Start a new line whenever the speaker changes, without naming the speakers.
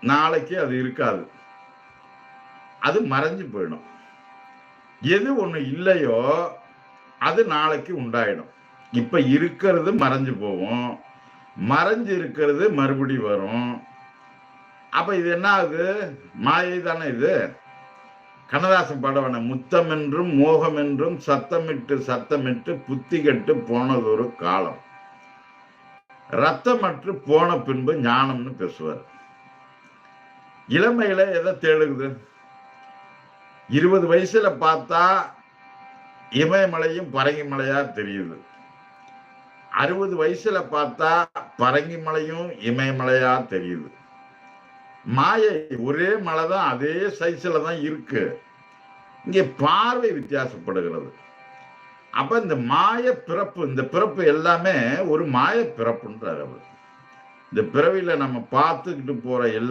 நாளைக்கு அது இருக்காது. அது மறைஞ்சு போயிடும். எது ஒன்று இல்லையோ அது நாளைக்கு உண்டாயிடும். இப்போ இருக்கிறது மறைஞ்சு போகும். மறைஞ்சு இருக்கிறது மறுபடி வரும். அப்போ இது என்ன ஆகுது? மாயை தானே இது? கண்ணதாசன் பாடவன முத்தம் என்றும் மோகம் என்றும் சத்தமிட்டு சத்தமிட்டு புத்தி கெட்டு போனதொரு காலம். ரத்தமற்று போன பின்பு ஞானம்னு பேசுவார். இளமையில எதை தேடுகுது? இருபது வயசுல பார்த்தா இமயமலையும் பரங்கி மலையா தெரியுது. அறுபது வயசுல பார்த்தா பரங்கி மலையும் இமயமலையா தெரியுது. மாயை ஒரே மலை தான் அதே சைஸ்ல தான் இருக்கு. இங்கே பார்வை வித்தியாசப்படுகிறது. அப்ப இந்த மாய பிறப்பு இந்த பிறப்பு எல்லாமே ஒரு மாய பிறப்புன்றார் அவர். இந்த பிறவியில நம்ம பார்த்துக்கிட்டு போற எல்லா